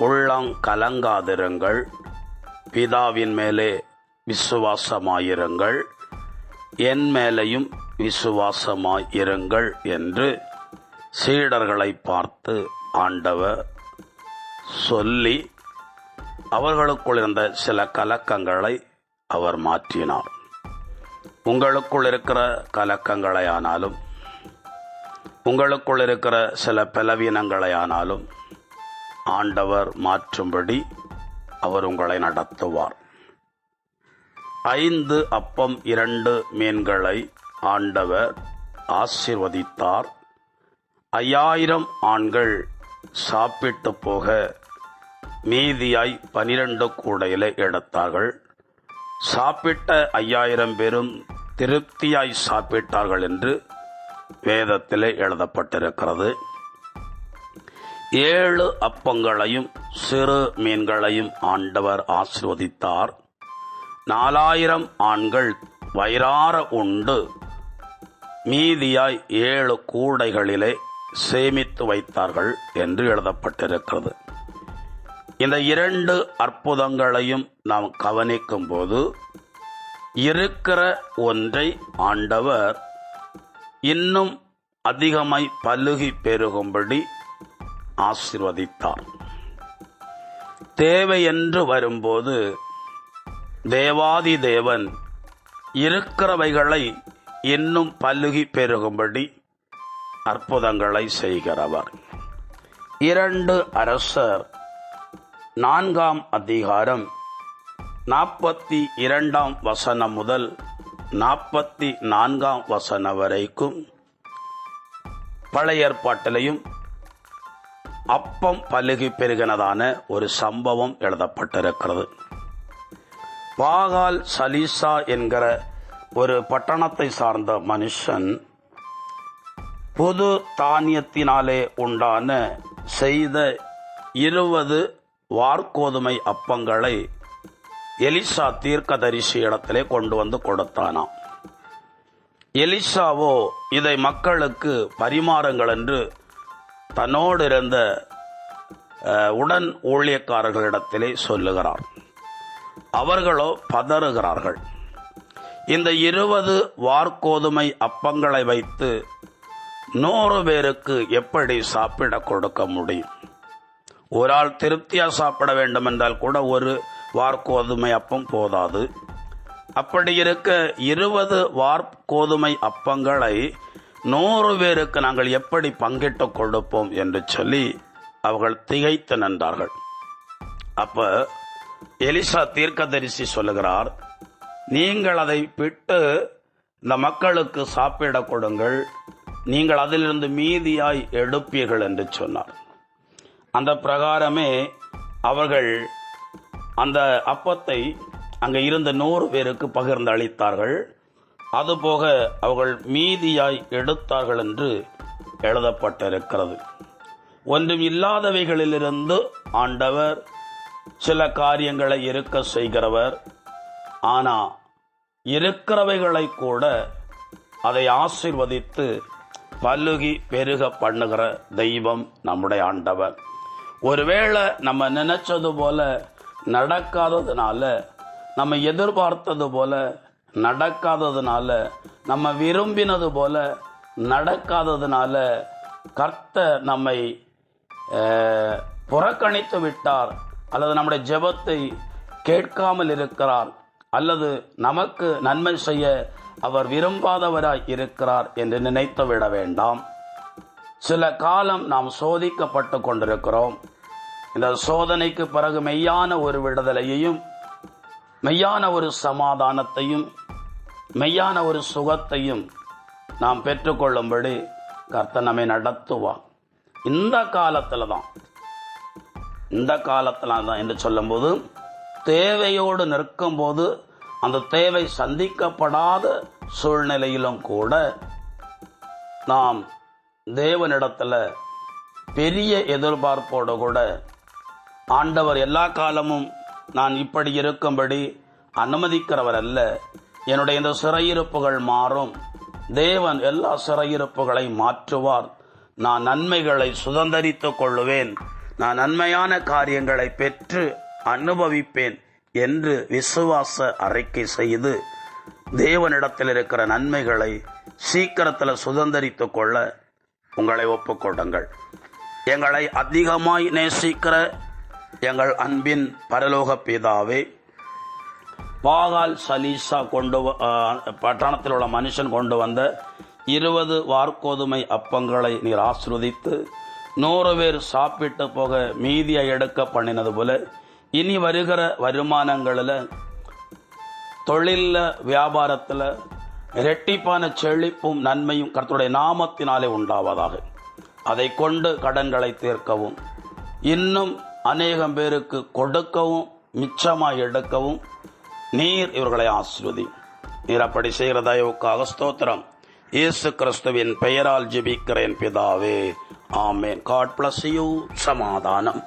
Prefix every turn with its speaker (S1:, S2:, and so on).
S1: உள்ளம் கலங்காதிருங்கள். பிதாவின் மேலே விசுவாசமாயிருங்கள். என் மேலையும் விசுவாசமாயிருங்கள் என்று சீடர்களை பார்த்து ஆண்டவர் சொல்லி அவர்களுக்குள் இருந்த சில கலக்கங்களை அவர் மாற்றினார். உங்களுக்குள் இருக்கிற கலக்கங்களை ஆனாலும் உங்களுக்குள் இருக்கிற சில பலவீனங்களை ஆனாலும் ஆண்டவர் மாற்றும்படி அவர் உங்களை நடத்துவார். ஐந்து அப்பம் இரண்டு மீன்களை ஆண்டவர் ஆசிர்வதித்தார். ஐயாயிரம் ஆண்கள் சாப்பிட்டு போக மீதியாய் பனிரெண்டு கூடையில எடுத்தார்கள். சாப்பிட்ட ஐயாயிரம் பேரும் திருப்தியாய் சாப்பிட்டார்கள் என்று வேதத்திலே எழுதப்பட்டிருக்கிறது. ஏழு அப்பங்களையும் சிறு மீன்களையும் ஆண்டவர் ஆசிர்வதித்தார். நாலாயிரம் ஆண்கள் வயிறார உண்டு. மீதியாய் ஏழு கூடைகளிலே சேமித்து வைத்தார்கள் என்று எழுதப்பட்டிருக்கிறது. இந்த இரண்டு அற்புதங்களையும் நாம் கவனிக்கும் போது இருக்கிற ஒன்றை ஆண்டவர் இன்னும் அதிகமாய் பலுகி பெருகும்படி ஆசிர்வதித்தார். தேவை என்று வரும்போது தேவாதி தேவன் இருக்கிறவைகளை இன்னும் பல்லுகி பெருகும்படி அற்புதங்களை செய்கிறவர். இரண்டு அரசர் நான்காம் அதிகாரம் நாற்பத்தி இரண்டாம் வசனம் முதல் நாற்பத்தி நான்காம் வசனம் வரைக்கும் பழைய ஏற்பாட்டிலையும் அப்பம் பல்லுகி பெருகினதான ஒரு சம்பவம் எழுதப்பட்டிருக்கிறது. பாகால் சலீசா என்கிற ஒரு பட்டணத்தை சார்ந்த மனுஷன் புது தானியத்தினாலே உண்டான செய்த இருபது வார்கோதுமை அப்பங்களை எலிசா தீர்க்கதரிசி இடத்திலே கொண்டு வந்து கொடுத்தானாம். எலிசாவோ இதை மக்களுக்கு பரிமாறுங்கள் என்று தன்னோடு இருந்த உடன் ஊழியக்காரர்களிடத்திலே சொல்லுகிறார். அவர்களோ பதறுகிறார்கள். இந்த இருபது வார்கோதுமை அப்பங்களை வைத்து நூறு பேருக்கு எப்படி சாப்பிட கொடுக்க முடியும்? ஒரு ஆள் திருப்தியாக சாப்பிட வேண்டும் என்றால் கூட ஒரு வார்கோதுமை அப்பம் போதாது. அப்படி இருக்க இருபது வார்கோதுமை அப்பங்களை நூறு பேருக்கு நாங்கள் எப்படி பங்கிட்டு கொடுப்போம் என்று சொல்லி அவர்கள் திகைத்து நின்றார்கள். அப்ப எலிசா தீர்க்கதரிசி சொல்லுகிறார் நீங்கள் அதை விட்டு இந்த மக்களுக்கு சாப்பிட கொடுங்கள். நீங்கள் அதிலிருந்து மீதியாய் எடுப்பீர்கள் என்று சொன்னார். அந்த பிரகாரமே அவர்கள் அந்த அப்பத்தை அங்கே இருந்த நூறு பேருக்கு பகிர்ந்து அளித்தார்கள். அதுபோக அவர்கள் மீதியாய் எடுத்தார்கள் என்று எழுதப்பட்டிருக்கிறது. ஒன்றும் இல்லாதவைகளிலிருந்து ஆண்டவர் சில காரியங்களை இருக்க செய்கிறவர். ஆனால் இருக்கிறவைகளை கூட அதை ஆசிர்வதித்து பல்லுகி பெருக பண்ணுகிற தெய்வம் நம்முடைய ஆண்டவர். ஒருவேளை நம்ம நினைச்சது போல நடக்காததுனால நம்ம எதிர்பார்த்தது போல நடக்காததுனால நம்ம விரும்பினது போல நடக்காததுனால கர்த்தர் நம்மை புறக்கணித்து விட்டார். அல்லது நம்முடைய ஜெபத்தை கேட்காமல் இருக்கிறார். அல்லது நமக்கு நன்மை செய்ய அவர் விரும்பாதவராய் இருக்கிறார் என்று நினைத்து விட வேண்டாம். சில காலம் நாம் சோதிக்கப்பட்டு கொண்டிருக்கிறோம். இந்த சோதனைக்கு பிறகு மெய்யான ஒரு விடுதலையையும் மெய்யான ஒரு சமாதானத்தையும் மெய்யான ஒரு சுகத்தையும் நாம் பெற்றுக்கொள்ளும்படி கர்த்தர் நம்மை நடத்துவார். இந்த காலத்தில் தான் இந்த காலத்தில் தான் என்று சொல்லும்போது தேவையோடு நிற்கும்போது அந்த தேவை சந்திக்கப்படாத சூழ்நிலையிலும் கூட நாம் தேவனிடத்தில் பெரிய எதிர்பார்ப்போடு கூட ஆண்டவர் எல்லா காலமும் நான் இப்படி இருக்கும்படி அனுமதிக்கிறவர் அல்ல என்னுடைய இந்த சிறையிருப்புகள் மாறும். தேவன் எல்லா சிறையிருப்புகளை மாற்றுவார். நான் நன்மைகளை சுதந்தரித்துக் கொள்ளுவேன். நான் நன்மையான காரியங்களை பெற்று அனுபவிப்பேன் என்று விசுவாச அறிக்கை செய்து தேவனிடத்தில் இருக்கிற நன்மைகளை சீக்கிரத்தில் சுதந்தரித்துக் கொள்ள உங்களை ஒப்புக்கொடுங்கள் எங்களை அதிகமாய் நேசிக்கிற எங்கள் அன்பின் பரலோக பிதாவே பாகால் சலீசா கொண்டு வ- பட்டணத்தில் உள்ள மனுஷன் கொண்டு வந்த இருபது வார்கோதுமை அப்பங்களை நீர் ஆசிர்வதித்து நூறு பேர் சாப்பிட்டு போக மீதியை எடுக்க பண்ணினது போல இனி வருகிற வருமானங்களில் தொழிலில் வியாபாரத்தில் இரட்டிப்பான செழிப்பும் நன்மையும் கர்த்தருடைய நாமத்தினாலே உண்டாவதாக. அதை கொண்டு கடன்களை தீர்க்கவும் இன்னும் அநேகம் பேருக்கு கொடுக்கவும் மிச்சமாக எடுக்கவும் நீர் இவர்களை ஆசிர்வதி நீர் அப்படி செய்கிற தயவுக்காக ஸ்தோத்திரம். இயேசு கிறிஸ்துவின் பெயரால் ஜெபிக்கிறேன் பிதாவே. ஆமேன். காட் பிளஸ் யூ சமாதானம்.